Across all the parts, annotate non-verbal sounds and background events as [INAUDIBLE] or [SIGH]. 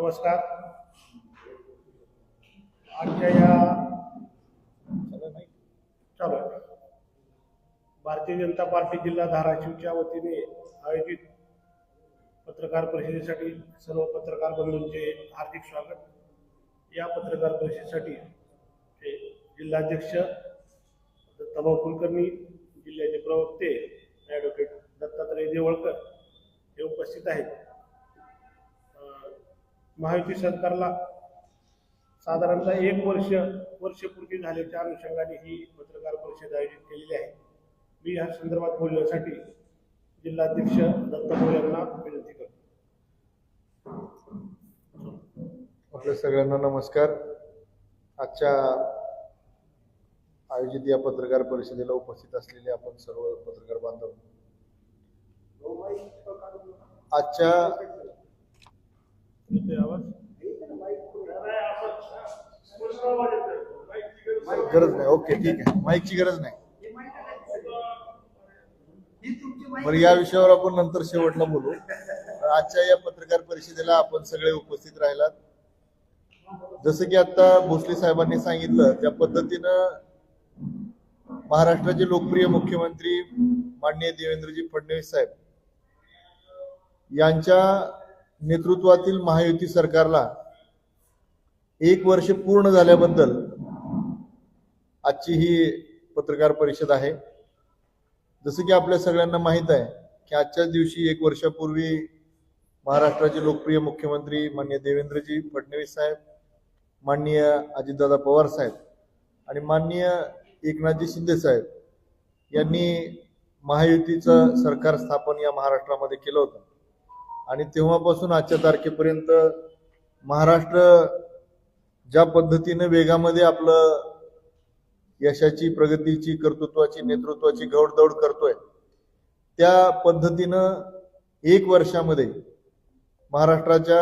नमस्कार. आजच्या या चालू आहे. भारतीय जनता पार्टी जिल्हा धाराशिवच्या वतीने आयोजित पत्रकार परिषदेसाठी सर्व पत्रकार बंधूंचे हार्दिक स्वागत. या पत्रकार परिषदेसाठी ते जिल्हाध्यक्ष दत्ताभाऊ कुलकर्णी जिल्ह्याचे प्रवक्ते ॲडव्होकेट दत्तात्रय देवळकर हे उपस्थित आहेत. महायुती सरकारला साधारणतः एक वर्ष वर्षपूर्वी झाल्याच्या अनुषंगाने ही पत्रकार परिषद आयोजित केलेली आहे. मी ह्या संदर्भात बोलण्यासाठी जिल्हाध्यक्ष दत्ताभाऊ यांना विनंती करतो. आपल्या सगळ्यांना नमस्कार. आजच्या आयोजित या पत्रकार परिषदेला उपस्थित असलेले आपण सर्व पत्रकार बांधव. आजच्या येतोय आवाज? गरज नाही. ओके ठीक आहे. माईकची गरज नाही. बरं या विषयावर आपण नंतर शेवटला बोलू. आजच्या या पत्रकार परिषदेला आपण सगळे उपस्थित राहिलात. जसं की आता भोसले साहेबांनी सांगितलं त्या पद्धतीनं महाराष्ट्राचे लोकप्रिय मुख्यमंत्री माननीय देवेंद्रजी फडणवीस साहेब यांच्या नेतृत्वातील महायुती सरकारला एक वर्ष पूर्ण झाल्याबद्दल आजची ही पत्रकार परिषद आहे. जसं की आपल्या सगळ्यांना माहीत आहे की आजच्याच दिवशी एक वर्षापूर्वी महाराष्ट्राचे लोकप्रिय मुख्यमंत्री माननीय देवेंद्रजी फडणवीस साहेब माननीय अजितदादा पवार साहेब आणि माननीय एकनाथजी शिंदे साहेब यांनी महायुतीचं सरकार स्थापन या महाराष्ट्रामध्ये केलं होतं. आणि तेव्हापासून आजच्या तारखेपर्यंत महाराष्ट्र ज्या पद्धतीनं वेगामध्ये आपलं यशाची प्रगतीची कर्तृत्वाची नेतृत्वाची घौडदौड करतोय त्या पद्धतीनं एक वर्षामध्ये महाराष्ट्राच्या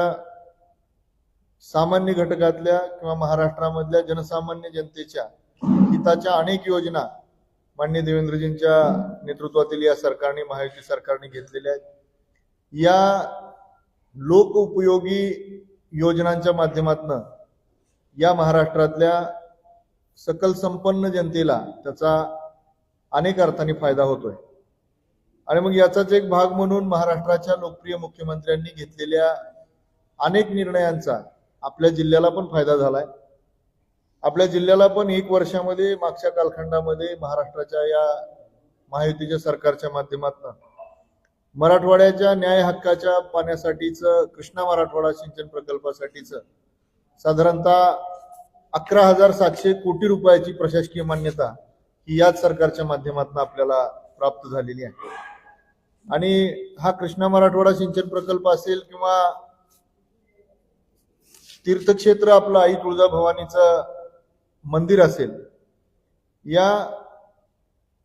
सामान्य घटकातल्या किंवा महाराष्ट्रामधल्या जनसामान्य जनतेच्या हिताच्या अनेक योजना मान्य देवेंद्रजींच्या नेतृत्वातील या सरकारने महायुती सरकारने घेतलेल्या आहेत. या लोक उपयोगी योजनांच्या माध्यमातून या महाराष्ट्रातल्या सकल संपन्न जनतेला त्याचा अनेक अर्थाने फायदा होतोय. आणि मग याचाच एक भाग म्हणून महाराष्ट्राच्या लोकप्रिय मुख्यमंत्र्यांनी घेतलेल्या अनेक निर्णयांचा आपल्या जिल्ह्याला पण फायदा झालाय. आपल्या जिल्ह्याला पण एक वर्षामध्ये मागच्या कालखंडामध्ये महाराष्ट्राच्या या महायुतीच्या सरकारच्या माध्यमातून मराठवाड्याच्या न्याय हक्काच्या पाण्यासाठीचं कृष्णा मराठवाडा सिंचन प्रकल्पासाठीचं साधारणतः अकरा हजार सातशे कोटी रुपयाची प्रशासकीय मान्यता ही याच सरकारच्या माध्यमातून आपल्याला प्राप्त झालेली आहे. आणि हा कृष्णा मराठवाडा सिंचन प्रकल्प असेल किंवा तीर्थक्षेत्र आपलं आई तुळजाभवानीचं मंदिर असेल या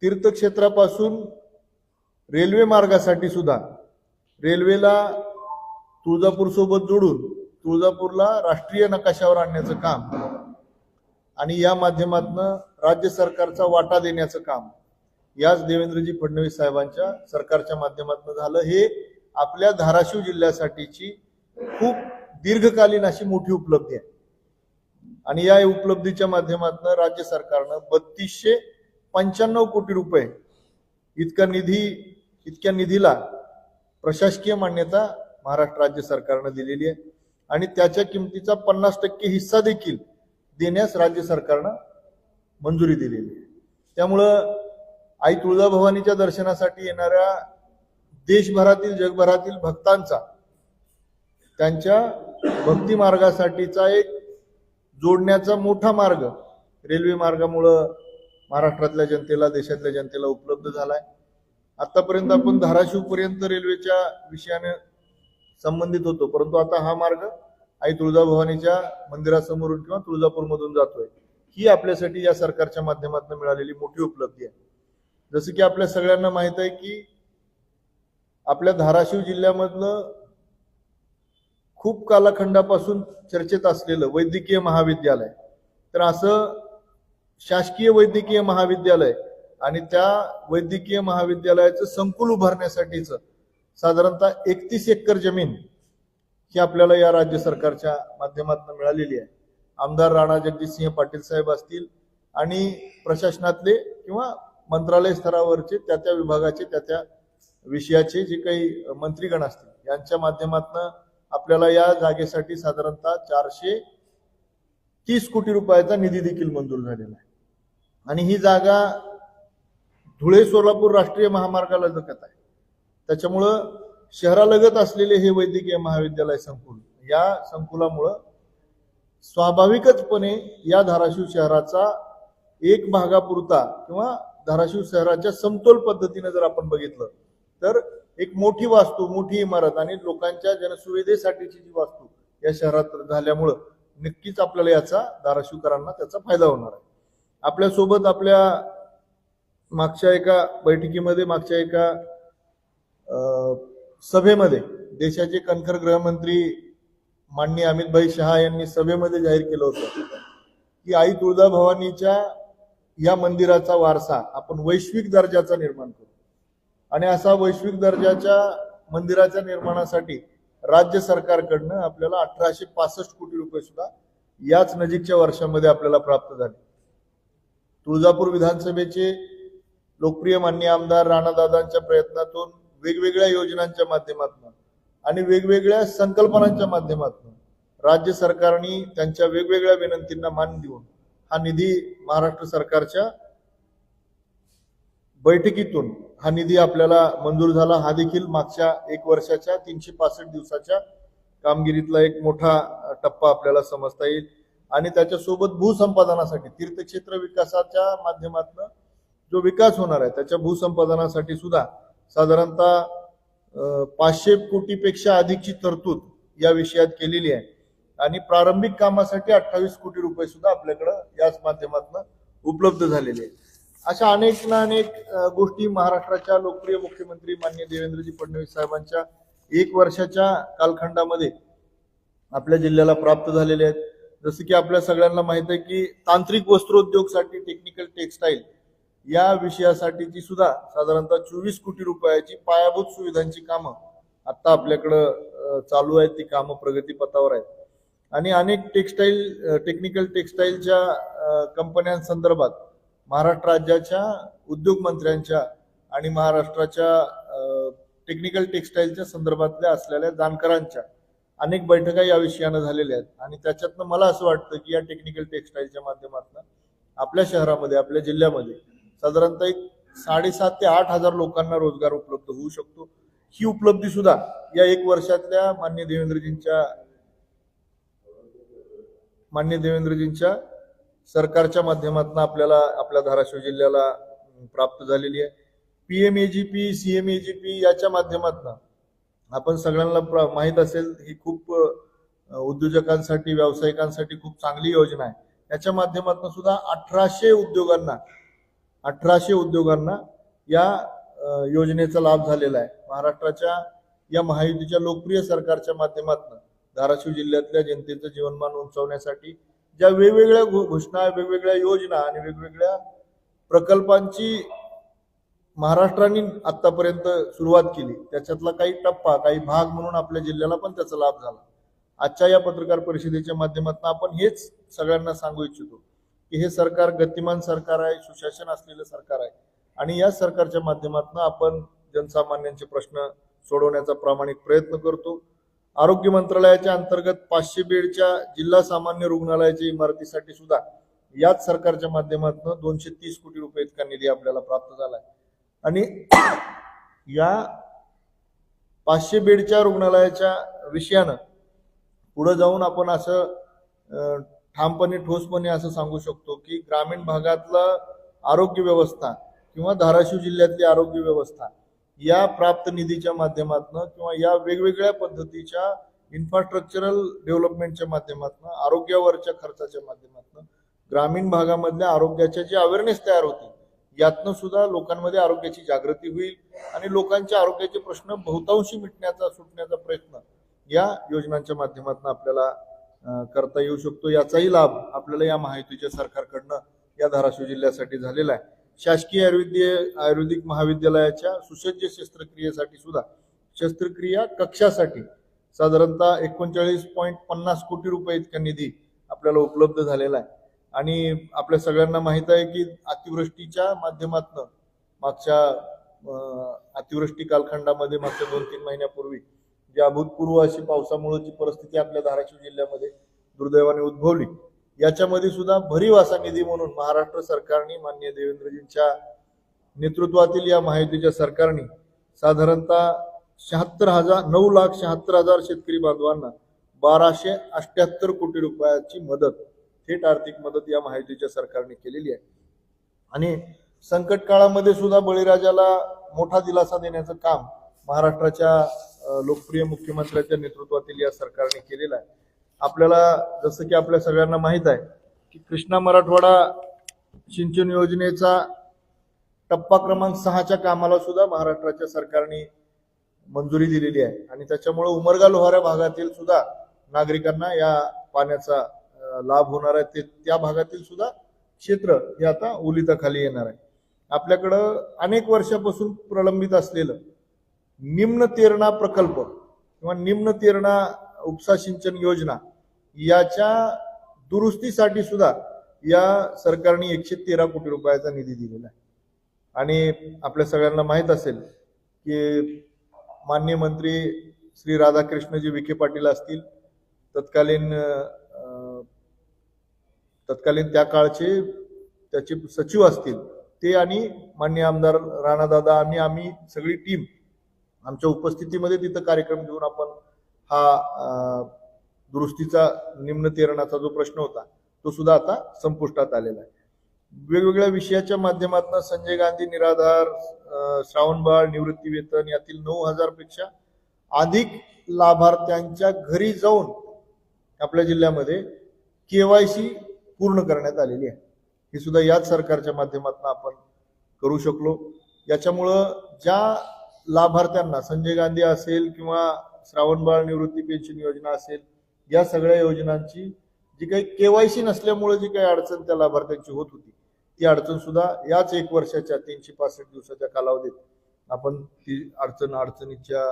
तीर्थक्षेत्रापासून रेल्वे मार्गासाठी सुद्धा. रेल्वेला तुळजापूर सोबत जोडून तुळजापूरला राष्ट्रीय नकाशावर आणण्याचं काम आणि या माध्यमातनं राज्य सरकारचा वाटा देण्याचं काम याच देवेंद्रजी फडणवीस साहेबांच्या सरकारच्या माध्यमातून झालं. हे आपल्या धाराशिव जिल्ह्यासाठीची खूप दीर्घकालीन अशी मोठी उपलब्धी आहे. आणि या उपलब्धीच्या माध्यमातून राज्य सरकारनं बत्तीसशे पंच्याण्णव कोटी रुपये इतका निधी इतक्या निधीला प्रशासकीय मान्यता महाराष्ट्र राज्य सरकारनं दिलेली आहे. आणि त्याच्या किमतीचा पन्नास टक्के हिस्सा देखील देण्यास राज्य सरकारनं मंजुरी दिलेली आहे. त्यामुळं आई तुळजाभवानीच्या दर्शनासाठी येणाऱ्या देशभरातील जगभरातील भक्तांचा त्यांच्या भक्ती मार्गासाठीचा एक जोडण्याचा मोठा मार्ग रेल्वे मार्गामुळं महाराष्ट्रातल्या जनतेला देशातल्या जनतेला उपलब्ध झालाय. आतापर्यंत आपण धाराशिव पर्यंत रेल्वेच्या विषयाने संबंधित होतो परंतु आता हा मार्ग आई तुळजाभवानीच्या मंदिरासमोरून किंवा तुळजापूरमधून जातोय. ही आपल्यासाठी या सरकारच्या माध्यमातून मिळालेली मोठी उपलब्धी आहे. जसं की आपल्या सगळ्यांना माहीत आहे की आपल्या धाराशिव जिल्ह्यामधलं खूप कालखंडापासून चर्चेत असलेलं वैद्यकीय महाविद्यालय. तर असं शासकीय वैद्यकीय महाविद्यालय आणि त्या वैद्यकीय महाविद्यालयाचं संकुल उभारण्यासाठीचं साधारणतः एकतीस एकर जमीन ही आपल्याला या राज्य सरकारच्या माध्यमातून मिळालेली आहे. आमदार राणा जगजितसिंह पाटील साहेब असतील आणि प्रशासनातले किंवा मंत्रालय स्तरावरचे त्या त्या विभागाचे त्या त्या विषयाचे जे काही मंत्रीगण असतील यांच्या माध्यमातून आपल्याला या जागेसाठी साधारणतः चारशे तीस कोटी रुपयाचा निधी देखील मंजूर झालेला आहे. आणि ही जागा धुळे सोलापूर राष्ट्रीय महामार्गाला जगत आहे. त्याच्यामुळं शहरालगत असलेले हे वैद्यकीय महाविद्यालय संकुल या संकुलामुळं स्वाभाविकचपणे या धाराशिव शहराचा एक भागापुरता किंवा धाराशिव शहराच्या समतोल पद्धतीने जर आपण बघितलं तर एक मोठी वास्तू मोठी इमारत आणि लोकांच्या जनसुविधेसाठीची जी वास्तू या शहरात झाल्यामुळं नक्कीच आपल्याला याचा धाराशिवकरांना त्याचा फायदा होणार आहे. आपल्यासोबत आपल्या मागच्या एका बैठकीमध्ये मागच्या एका सभेमध्ये देशाचे कणखर गृहमंत्री माननीय अमितभाई शहा यांनी सभेमध्ये जाहीर केलं होतं की आई तुळजाभवानीच्या या मंदिराचा वारसा आपण वैश्विक दर्जाचा निर्माण करू. आणि असा वैश्विक दर्जाच्या मंदिराच्या निर्माणासाठी राज्य सरकारकडनं आपल्याला अठराशे पासष्ट कोटी रुपये सुद्धा याच नजीकच्या वर्षामध्ये आपल्याला प्राप्त झाले. तुळजापूर विधानसभेचे लोकप्रिय मान्य आमदार राणादादांच्या प्रयत्नातून वेगवेगळ्या योजनांच्या माध्यमातून आणि वेगवेगळ्या संकल्पनांच्या माध्यमातून राज्य सरकारने त्यांच्या वेगवेगळ्या विनंतींना मान देऊन हा निधी महाराष्ट्र सरकारच्या बैठकीतून हा निधी आपल्याला मंजूर झाला. हा देखील मागच्या एक वर्षाच्या तीनशे पासष्ट दिवसाच्या कामगिरीतला एक मोठा टप्पा आपल्याला समजता येईल. आणि त्याच्यासोबत भूसंपादनासाठी तीर्थक्षेत्र विकासाच्या माध्यमातून जो विकास होणार आहे त्याच्या भूसंपादनासाठी सुद्धा साधारणतः पाचशे कोटीपेक्षा अधिकची तरतूद या विषयात केलेली आहे. आणि प्रारंभिक कामासाठी अठ्ठावीस कोटी रुपये सुद्धा आपल्याकडं याच माध्यमातून उपलब्ध झालेले आहेत. अशा अनेक ना अनेक गोष्टी महाराष्ट्राच्या लोकप्रिय मुख्यमंत्री मान्य देवेंद्रजी फडणवीस साहेबांच्या एक वर्षाच्या कालखंडामध्ये आपल्या जिल्ह्याला प्राप्त झालेले आहेत. जसं की आपल्या सगळ्यांना माहीत आहे की तांत्रिक वस्त्रोद्योगसाठी टेक्निकल टेक्सटाईल या विषयासाठीची सुद्धा साधारणतः चोवीस कोटी रुपयाची पायाभूत सुविधांची कामं आता आपल्याकडं चालू आहेत. ती कामं प्रगतीपथावर आहेत. आणि अनेक टेक्सटाईल टेक्निकल टेक्सटाईलच्या कंपन्यांसंदर्भात महाराष्ट्र राज्याच्या उद्योग मंत्र्यांच्या आणि महाराष्ट्राच्या टेक्निकल टेक्सटाईलच्या संदर्भातल्या असलेल्या जाणकारांच्या अनेक बैठका या विषयानं झालेल्या आहेत. आणि त्याच्यातनं मला असं वाटतं की या टेक्निकल टेक्सटाईलच्या माध्यमातून आपल्या शहरामध्ये आपल्या जिल्ह्यामध्ये साधारणतः एक साडेसात ते आठ हजार लोकांना रोजगार उपलब्ध होऊ शकतो. ही उपलब्धी सुद्धा या एक वर्षातल्या मान्य देवेंद्रजींच्या मान्य देवेंद्रजींच्या सरकारच्या माध्यमातून आपल्याला आपल्या धाराशिव जिल्ह्याला प्राप्त झालेली आहे. पीएमएजीपी सीएमएजीपी याच्या माध्यमातून आपण सगळ्यांना प्र- असेल ही खूप उद्योजकांसाठी व्यावसायिकांसाठी खूप चांगली योजना आहे. याच्या माध्यमातून सुद्धा अठराशे उद्योगांना अठराशे उद्योगांना या योजनेचा लाभ झालेला आहे. महाराष्ट्राच्या या महायुतीच्या लोकप्रिय सरकारच्या माध्यमातून धाराशिव जिल्ह्यातल्या जनतेचं जीवनमान उंचावण्यासाठी ज्या वेगवेगळ्या घो- घोषणा वेगवेगळ्या योजना आणि वेगवेगळ्या प्रकल्पांची महाराष्ट्राने आतापर्यंत सुरुवात केली. त्याच्यातला काही टप्पा काही भाग म्हणून आपल्या जिल्ह्याला पण त्याचा लाभ झाला. आजच्या या पत्रकार परिषदेच्या माध्यमातून आपण हेच सगळ्यांना सांगू इच्छितो की हे सरकार गतिमान सरकार आहे सुशासन असलेलं सरकार आहे. आणि या सरकारच्या माध्यमातून आपण जनसामान्यांचे प्रश्न सोडवण्याचा प्रामाणिक प्रयत्न करतो. आरोग्य मंत्रालयाच्या अंतर्गत पाचशे बेडच्या जिल्हा सामान्य रुग्णालयाच्या इमारतीसाठी सुद्धा याच सरकारच्या माध्यमातून दोनशे तीस कोटी रुपये इतका निधी आपल्याला प्राप्त झाला आहे आणि [COUGHS] या पाचशे बेडच्या रुग्णालयाच्या विषयानं पुढं जाऊन आपण असं ठामपणे ठोसपणे असं सांगू शकतो की ग्रामीण भागातलं आरोग्य व्यवस्था किंवा धाराशिव जिल्ह्यातली आरोग्य व्यवस्था या प्राप्त निधीच्या माध्यमातून किंवा या वेगवेगळ्या पद्धतीच्या इन्फ्रास्ट्रक्चरल डेव्हलपमेंटच्या माध्यमातून आरोग्यावरच्या खर्चाच्या माध्यमातून ग्रामीण भागामधल्या आरोग्याच्या जी अवेअरनेस तयार होते यातनं सुद्धा लोकांमध्ये आरोग्याची जागृती होईल आणि लोकांच्या आरोग्याचे प्रश्न बहुतांशी मिटण्याचा सुटण्याचा प्रयत्न या योजनांच्या माध्यमातून आपल्याला करता येऊ शकतो. याचाही लाभ आपल्याला या माहितीच्या सरकारकडनं या धाराशिव जिल्ह्यासाठी झालेला आहे. शासकीय आयुर्वेदीय आयुर्वेदिक महाविद्यालयाच्या सुसज्ज शस्त्रक्रियेसाठी सुद्धा शस्त्रक्रिया कक्षासाठी साधारणतः एकोणचाळीस पॉईंट पन्नास कोटी रुपये इतका निधी आपल्याला उपलब्ध झालेला आहे. आणि आपल्या सगळ्यांना माहीत आहे की अतिवृष्टीच्या माध्यमातून मागच्या अतिवृष्टी कालखंडामध्ये मागच्या दोन तीन महिन्यापूर्वी जी अभूतपूर्व अशी पावसामुळेची परिस्थिती आपल्या धाराशिव जिल्ह्यामध्ये दुर्दैवाने उद्भवली. याच्यामध्ये सुद्धा भरीव असा निधी म्हणून महाराष्ट्र सरकारने मान्य देवेंद्रजींच्या नेतृत्वातील या महायुतीच्या सरकारने साधारणतः शहात्तर हजार नऊ लाख शहात्तर हजार शेतकरी बांधवांना बाराशे अठ्ठ्याहत्तर कोटी रुपयाची मदत थेट आर्थिक मदत या महायुतीच्या सरकारने केलेली आहे. आणि संकट काळामध्ये सुद्धा बळीराजाला मोठा दिलासा देण्याचं काम महाराष्ट्राच्या लोकप्रिय मुख्यमंत्र्यांच्या नेतृत्वातील या सरकारने केलेलं आहे. आपल्याला जसं की आपल्या सगळ्यांना माहीत आहे की कृष्णा मराठवाडा सिंचन योजनेचा टप्पा क्रमांक सहाच्या कामाला सुद्धा महाराष्ट्राच्या सरकारने मंजुरी दिलेली आहे. आणि त्याच्यामुळे उमरगा लोहारा भागातील सुद्धा नागरिकांना या पाण्याचा लाभ होणार आहे ते त्या भागातील सुद्धा क्षेत्र हे आता ओलिताखाली येणार आहे. आपल्याकडं अनेक वर्षापासून प्रलंबित असलेलं निम्न तेरणा प्रकल्प किंवा निम्न तेरणा उपसा सिंचन योजना याच्या दुरुस्तीसाठी सुद्धा या सरकारने एकशे तेरा कोटी रुपयाचा निधी दिलेला आहे. आणि आपल्या सगळ्यांना माहीत असेल की मान्य मंत्री श्री राधाकृष्णजी विखे पाटील असतील तत्कालीन तत्कालीन त्या काळचे त्याचे सचिव असतील ते आणि मान्य आमदार राणादादा आणि आम्ही सगळी टीम आमच्या उपस्थितीमध्ये तिथं कार्यक्रम घेऊन आपण हा दुरुस्तीचा निम्न तेरणाचा जो प्रश्न होता तो सुद्धा आता संपुष्टात आलेला आहे. वेगवेगळ्या विषयाच्या माध्यमातून संजय गांधी निराधार श्रावणबाळ निवृत्ती वेतन यातील नऊ हजारपेक्षा अधिक लाभार्थ्यांच्या घरी जाऊन आपल्या जिल्ह्यामध्ये केवायसी पूर्ण करण्यात आलेली आहे. ही सुद्धा याच सरकारच्या माध्यमातून आपण करू शकलो. याच्यामुळं ज्या लाभार्थ्यांना संजय गांधी असेल किंवा श्रावणबाळ निवृत्ती पेन्शन योजना असेल या सगळ्या योजनांची जी काही केवायसी नसल्यामुळे जी काही अडचण त्या लाभार्थ्यांची होत होती ती अडचण सुद्धा याच एक वर्षाच्या तीनशे पासष्ट दिवसाच्या कालावधीत आपण ती अडचण अडचणीच्या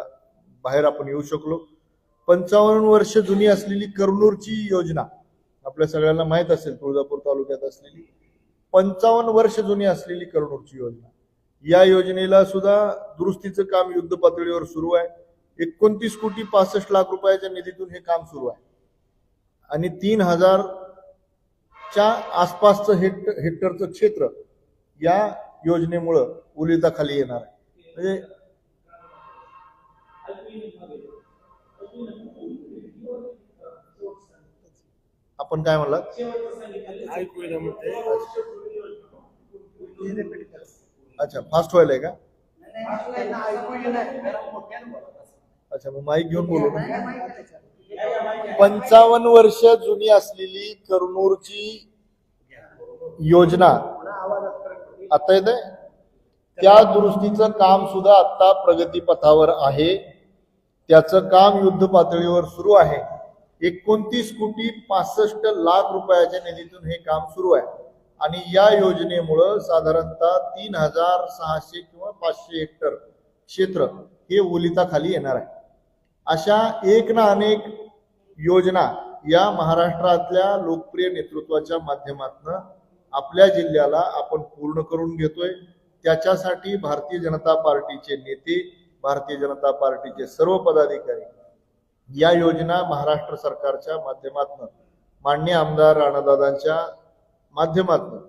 बाहेर आपण येऊ शकलो. पंचावन्न वर्ष जुनी असलेली करनूरची योजना आपल्या सगळ्यांना माहीत असेल तुळजापूर तालुक्यात असलेली पंचावन्न वर्ष जुनी असलेली करनूरची योजना. या योजनेला सुद्धा दुरुस्तीचं काम युद्ध पातळीवर सुरू आहे. एकोणतीस कोटी पासष्ट लाख रुपयाच्या निधीतून हे काम सुरू आहे. आणि तीन हजारच्या आसपासचं हेक्ट हेक्टरचं क्षेत्र या योजनेमुळं उलिताखाली येणार आहे. म्हणजे आपण काय म्हणते. अच्छा फास्ट व्हायलाय का? अच्छा मग माईक घेऊन बोलू पंचावन्न वर्ष जुनी असलेली करनूरची योजना. आता येते त्या दुरुस्तीचं काम सुद्धा आता प्रगतीपथावर आहे. त्याचं काम युद्ध पातळीवर सुरू आहे. एकोणतीस कोटी पासष्ट लाख रुपयाच्या निधीतून हे काम सुरू आहे. आणि या योजनेमुळं साधारणतः तीन हजार सहाशे किंवा पाचशे हेक्टर क्षेत्र हे ओलिताखाली येणार आहे. अशा एक ना अनेक योजना या महाराष्ट्रातल्या लोकप्रिय नेतृत्वाच्या माध्यमातून आपल्या जिल्ह्याला आपण पूर्ण करून घेतोय. त्याच्यासाठी भारतीय जनता पार्टीचे नेते भारतीय जनता पार्टीचे सर्व पदाधिकारी या योजना महाराष्ट्र सरकारच्या माध्यमातून मान्य आमदार राणादादांच्या माध्यमातून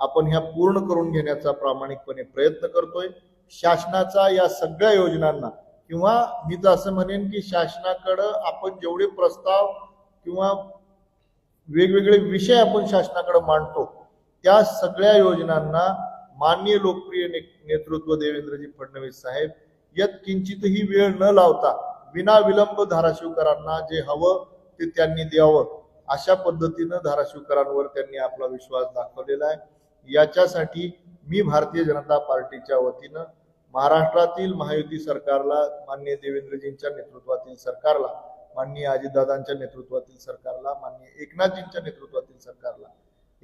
आपण ह्या पूर्ण करून घेण्याचा प्रामाणिकपणे प्रयत्न करतोय. शासनाचा या सगळ्या योजनांना किंवा मी तर असं म्हणेन की शासनाकडं आपण जेवढे प्रस्ताव किंवा वेगवेगळे विषय आपण शासनाकडे मांडतो त्या सगळ्या योजनांना माननीय लोकप्रिय ने- नेतृत्व देवेंद्रजी फडणवीस साहेब यात किंचितही वेळ न लावता विना विलंब धाराशिवकरांना जे हवं ते त्यांनी द्यावं. अशा पद्धतीनं धाराशिवकरांवर त्यांनी आपला विश्वास दाखवलेला आहे. याच्यासाठी मी भारतीय जनता पार्टीच्या वतीनं महाराष्ट्रातील महायुती सरकारला माननीय देवेंद्रजींच्या नेतृत्वातील सरकारला माननीय अजितदादांच्या नेतृत्वातील सरकारला माननीय एकनाथजींच्या नेतृत्वातील सरकारला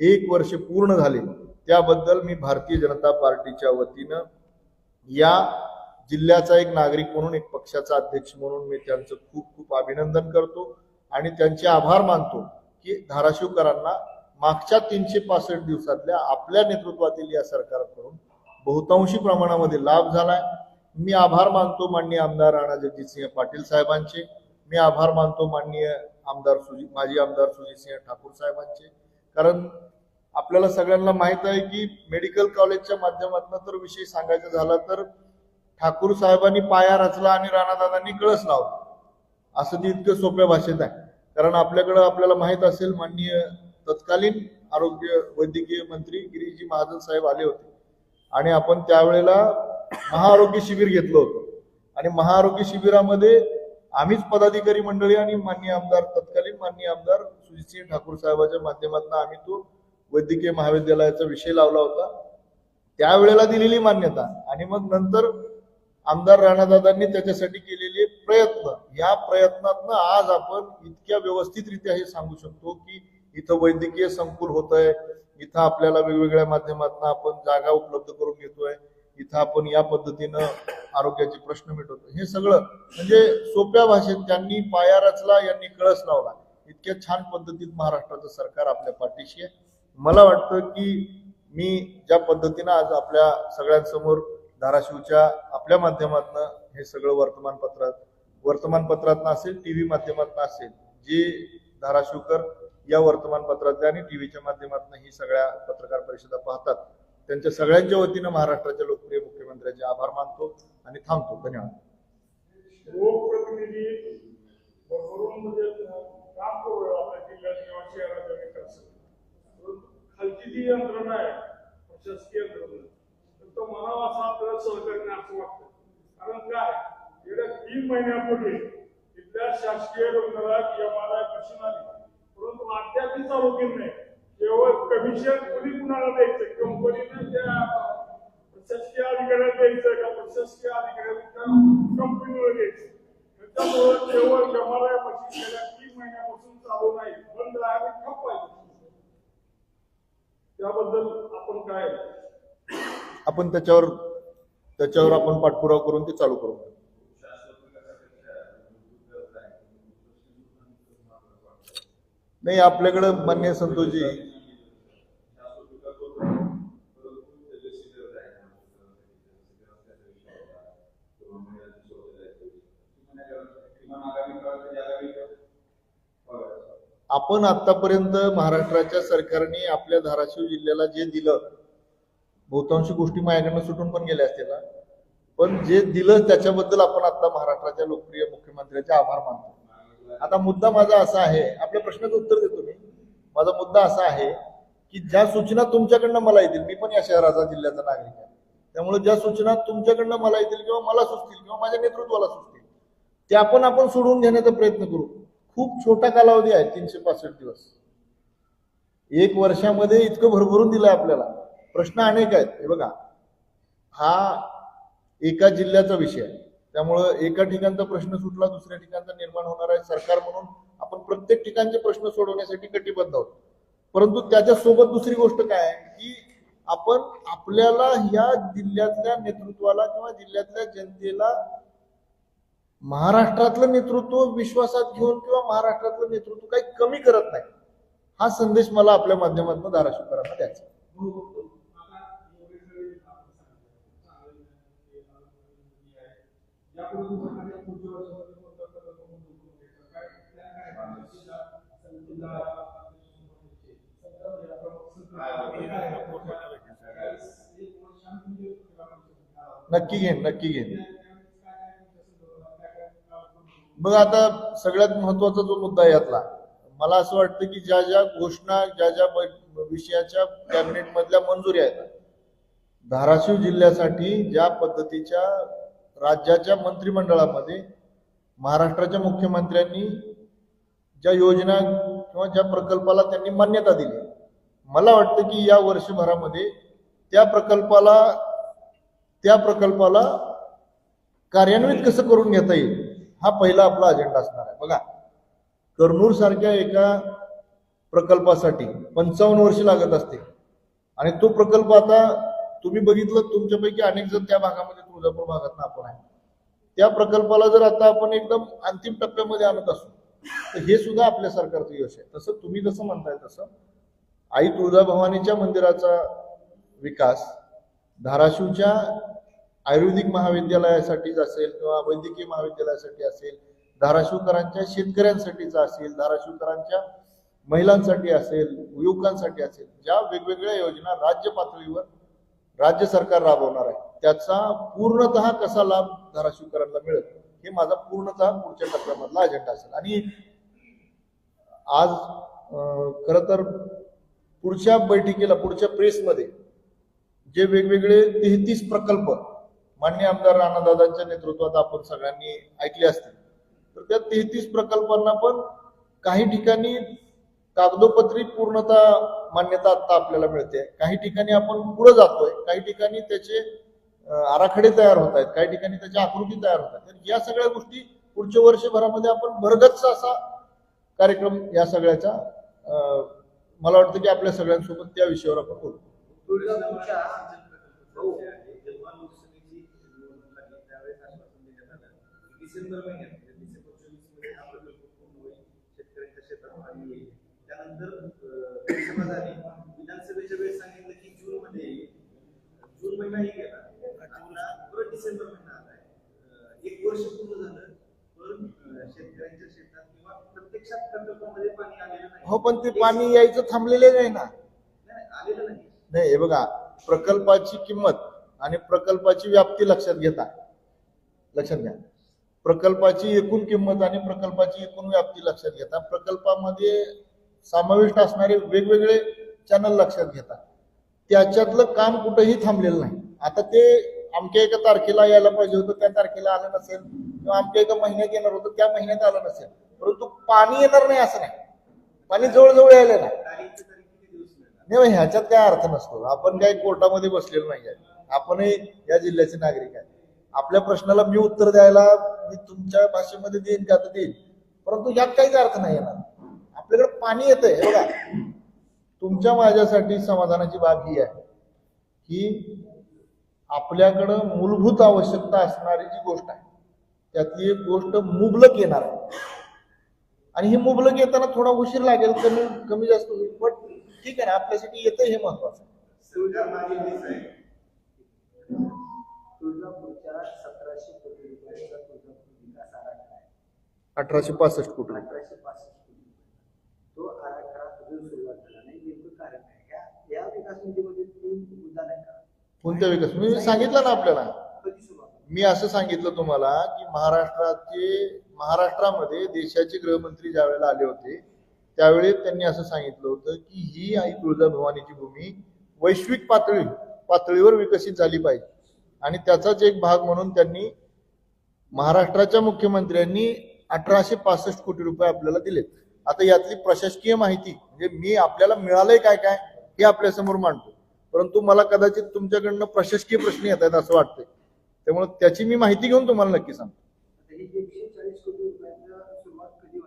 एक वर्ष पूर्ण झाले. त्याबद्दल मी भारतीय जनता पार्टीच्या वतीनं या जिल्ह्याचा एक नागरिक म्हणून एक पक्षाचा अध्यक्ष म्हणून मी त्यांचं खूप खूप अभिनंदन करतो. आणि त्यांचे आभार मानतो की धाराशिवकरांना मागच्या तीनशे पासष्ट दिवसातल्या आपल्या नेतृत्वातील या सरकारकडून बहुतांशी प्रमाणामध्ये लाभ झालाय. मी आभार मानतो माननीय आमदार राणा जगजितसिंह पाटील साहेबांचे. मी आभार मानतो माननीय आमदार सुजित माजी आमदार सुजितसिंह ठाकूर साहेबांचे. कारण आपल्याला सगळ्यांना माहीत आहे की मेडिकल कॉलेजच्या माध्यमातून तर विषय सांगायचा झाला तर ठाकूर साहेबांनी पाया रचला आणि राणादादांनी कळस लावला. असं ते इतकं सोप्या भाषेत आहे. कारण आपल्याकडं आपल्याला माहीत असेल माननीय तत्कालीन आरोग्य वैद्यकीय मंत्री गिरीजी महाजन साहेब आले होते. आणि आपण त्यावेळेला महाआरोग्य शिबिर घेतलं होतं. आणि महाआरोग्य शिबिरामध्ये आम्हीच पदाधिकारी मंडळी आणि माननीय आमदार तत्कालीन माननीय आमदार सुजितसिंह ठाकूर साहेबांच्या माध्यमातून आम्ही तो वैद्यकीय महाविद्यालयाचा विषय लावला होता. त्यावेळेला दिलेली मान्यता. आणि मग नंतर आमदार राणादादांनी त्याच्यासाठी केलेले प्रयत्न. या प्रयत्नातनं आज आपण इतक्या व्यवस्थितरित्या हे सांगू शकतो की इथं वैद्यकीय संकुल होत आहे इथं आपल्याला वेगवेगळ्या माध्यमातून आपण जागा उपलब्ध करून घेतोय इथं आपण या पद्धतीनं आरोग्याचे प्रश्न मिटवतो हे सगळं म्हणजे सोप्या भाषेत त्यांनी पाया रचला यांनी कळस लावला. इतक्या छान पद्धतीत महाराष्ट्राचं सरकार आपल्या पाठीशी आहे. मला वाटतं की मी ज्या पद्धतीनं आज आपल्या सगळ्यांसमोर धाराशिवच्या आपल्या माध्यमातनं हे सगळं वर्तमानपत्रात वर्तमानपत्रातनं असेल टी व्ही माध्यमातनं असेल जे धाराशिवकर या वर्तमानपत्रातल्या आणि टीव्हीच्या माध्यमातून ही सगळ्या पत्रकार परिषदा पाहतात त्यांच्या सगळ्यांच्या वतीनं महाराष्ट्राच्या लोकप्रिय मुख्यमंत्र्यांचे आभार मानतो आणि थांबतो. धन्यवाद. म्हणजे खालची जी यंत्रणा आहे प्रशासकीय यंत्रणा म्हणावा सहकार्य असं वाटतं. कारण काय? गेल्या तीन महिन्यापूर्वी इथल्या शासकीय रुग्णालयात एमआरआय मशीन आली. परंतु अद्याप ती चालू केली नाही. केवळ कमिशन कुणी कुणाला द्यायचं? कंपनीने त्या प्रशासकीय अधिकाऱ्याला द्यायचं का प्रशासकीय अधिकाऱ्याला कंपनीवर द्यायचं. त्याच्यामुळे केवळ एमआरआय मशीन गेल्या तीन महिन्यापासून चालू नाही बंद आहे आणि ठप्प आहे. त्याबद्दल आपण काय? आपण त्याच्यावर त्याच्यावर आपण पाठपुरावा करून ते चालू करू. नाही आपल्याकडं मान्य संतोषजी. आपण आतापर्यंत महाराष्ट्राच्या सरकारने आपल्या धाराशिव जिल्ह्याला जे दिलं बहुतांशी गोष्टी माझ्याकडनं सुटून पण गेल्या असतील ना. पण जे दिलं त्याच्याबद्दल आपण आता महाराष्ट्राच्या लोकप्रिय मुख्यमंत्र्यांचे आभार मानतो. आता मुद्दा माझा असा आहे आपल्या प्रश्नाचं उत्तर देतो मी. माझा मुद्दा असा आहे की ज्या सूचना तुमच्याकडनं मला येतील मी पण या शहराचा जिल्ह्याचा नागरिक आहे. त्यामुळे ज्या सूचना तुमच्याकडनं मला येतील किंवा मला सुचतील किंवा माझ्या नेतृत्वाला सुचतील त्या पण आपण सोडवून घेण्याचा प्रयत्न करू. खूप छोटा कालावधी आहे तीनशे पासष्ट दिवस. एक वर्षामध्ये इतकं भरभरून दिलं आपल्याला. प्रश्न अनेक आहेत. हे बघा. हा एका जिल्ह्याचा विषय आहे. त्यामुळं एका ठिकाणचा प्रश्न सुटला दुसऱ्या ठिकाणचा निर्माण होणार आहे सरकार म्हणून आपण प्रत्येक ठिकाणचे प्रश्न सोडवण्यासाठी कटिबद्ध आहोत. परंतु त्याच्या सोबत दुसरी गोष्ट काय आहे? की आपण आपल्याला या जिल्ह्यातल्या नेतृत्वाला किंवा जिल्ह्यातल्या जनतेला महाराष्ट्रातलं नेतृत्व विश्वासात घेऊन किंवा महाराष्ट्रातलं नेतृत्व काही कमी करत नाही हा संदेश मला आपल्या माध्यमातून धाराशिवकरांना द्यायचा नक्की घेईन नक्की घेईन. मग आता सगळ्यात महत्त्वाचा जो मुद्दा यातला मला असं वाटतं की ज्या ज्या घोषणा ज्या ज्या विषयाच्या कॅबिनेट मधल्या मंजुरी आहेत धाराशिव जिल्ह्यासाठी ज्या पद्धतीच्या राज्याच्या मंत्रिमंडळामध्ये महाराष्ट्राच्या मुख्यमंत्र्यांनी ज्या योजना किंवा ज्या प्रकल्पाला त्यांनी मान्यता दिली मला वाटतं की या वर्षभरामध्ये त्या प्रकल्पाला त्या प्रकल्पाला कार्यान्वित कसं करून घेता येईल हा पहिला आपला अजेंडा असणार आहे. बघा कर्नूर सारख्या एका प्रकल्पासाठी पंचावन्न वर्ष लागत असते आणि तो प्रकल्प आता तुम्ही बघितलं तुमच्यापैकी अनेक जण त्या भागामध्ये तुळजापूर भागात आपण आहे. त्या प्रकल्पाला जर आता आपण एकदम अंतिम टप्प्यामध्ये आणत असू तर हे सुद्धा आपल्या सरकारचं यश आहे. तसं तुम्ही जसं म्हणताय तसं आई तुळजाभवानीच्या मंदिराचा विकास धाराशिवच्या आयुर्वेदिक महाविद्यालयासाठीच असेल किंवा वैद्यकीय महाविद्यालयासाठी असेल धाराशिवकरांच्या शेतकऱ्यांसाठीचा असेल धाराशिवकरांच्या महिलांसाठी असेल युवकांसाठी असेल ज्या वेगवेगळ्या योजना राज्य पातळीवर राज्य सरकार राबवणार आहे. त्याचा पूर्णतः कसा लाभ धाराशिवकरांना मिळेल हे माझा पूर्णतः पुढच्या टप्प्यामधला अजेंडा असेल. आणि आज खर तर पुढच्या बैठकीला पुढच्या प्रेसमध्ये जे वेगवेगळे तेहतीस प्रकल्प मान्य आमदार राणादादांच्या नेतृत्वात आपण सगळ्यांनी ऐकले असतील तर त्या तेहतीस प्रकल्पांना पण काही ठिकाणी कागदोपत्री पूर्णतः मान्यता आता आपल्याला मिळते. काही ठिकाणी आपण पुढे जातोय काही ठिकाणी त्याचे आराखडे तयार होत आहेत काही ठिकाणी त्याच्या आकृती तयार होत आहेत. तर या सगळ्या गोष्टी पुढच्या वर्षभरामध्ये आपण भरगच्च असा कार्यक्रम या सगळ्याचा मला वाटतं की आपल्या सगळ्यांसोबत त्या विषयावर आपण बोलू. तुळजापूरच्या भाऊ, जेव्हा लोकसभेची निवडणूक लागली त्यावेळेस आश्वासन देण्यात आलं की डिसेंबर महिन्यात म्हणजे डिसेंबर चोवीसमध्ये हा प्रकल्प पूर्ण होईल शेतकऱ्यांच्या शेतात पाणी येईल त्यानंतर अं, लोकसभा झाली विधानसभेच्या वेळेस सांगितलं की जून मध्ये येईल जून महिनाही गेला आता परत डिसेंबर महिना आलाय अं, एक वर्ष पूर्ण झालं पण अं, शेतकऱ्यांच्या शेतात किंवा प्रत्यक्षात प्रकल्पामध्ये पाणी आलेलं नाही हो पण ते पाणी यायचं थांबलेले नाही ना. नाही, हे बघा प्रकल्पाची किंमत आणि प्रकल्पाची व्याप्ती लक्षात घेता. लक्षात घ्या. प्रकल्पाची एकूण किंमत आणि प्रकल्पाची एकूण व्याप्ती लक्षात घेता. प्रकल्पामध्ये समाविष्ट असणारे वेगवेगळे चॅनल लक्षात घेता. त्याच्यातलं काम कुठंही थांबलेलं नाही. आता ते अमक्या एका तारखेला यायला पाहिजे होतं त्या तारखेला आलं नसेल किंवा अमक्या एका महिन्यात येणार होतं त्या महिन्यात आलं नसेल. परंतु पाणी येणार नाही असं नाही. पाणी जवळजवळ यायला नाही. नाही ह्याच्यात काय अर्थ नसतो. आपण काही कोर्टामध्ये बसलेलो नाही आहे. आपणही या जिल्ह्याचे नागरिक आहे. आपल्या प्रश्नाला मी उत्तर द्यायला मी तुमच्या भाषेमध्ये देईन का तर देईन. परंतु यात काहीच अर्थ नाही येणार. आपल्याकडे पाणी येत हे बघा. तुमच्या माझ्यासाठी समाधानाची बाब ही आहे की आपल्याकडं मूलभूत आवश्यकता असणारी जी गोष्ट आहे त्यातली एक गोष्ट मुबलक येणार आहे. आणि ही मुबलक येताना थोडा उशीर लागेल कमी कमी जास्त होईल. पण ठीक आहे ना आपल्यासाठी येतं हे महत्वाचं. कोटी अठराशे पासष्ट कुठून अठराशे पासष्ट कोटी तो आराखडा अजून सुरुवात झाला नाही. नेमकं कारण काय? या या विकास निधीमध्ये तीन मुद्दा नाही का? कोणत्या विकास? मी सांगितलं ना आपल्याला. मी असं सांगितलं तुम्हाला की महाराष्ट्राचे महाराष्ट्रामध्ये देशाचे गृहमंत्री ज्यावेळेला आले होते त्यावेळी त्यांनी असं सांगितलं होतं की ही आई तुळजाभवानीची भूमी वैश्विक पातळी पातळीवर विकसित झाली पाहिजे. आणि त्याचाच एक भाग म्हणून त्यांनी महाराष्ट्राच्या मुख्यमंत्र्यांनी अठराशे पासष्ट कोटी रुपये आपल्याला दिलेत. आता यातली प्रशासकीय माहिती म्हणजे मी आपल्याला मिळालंय काय काय हे आपल्यासमोर मांडतो. परंतु मला कदाचित तुमच्याकडनं प्रशासकीय प्रश्न येत आहेत असं वाटतंय. त्यामुळे त्याची मी माहिती घेऊन तुम्हाला नक्की सांगतो.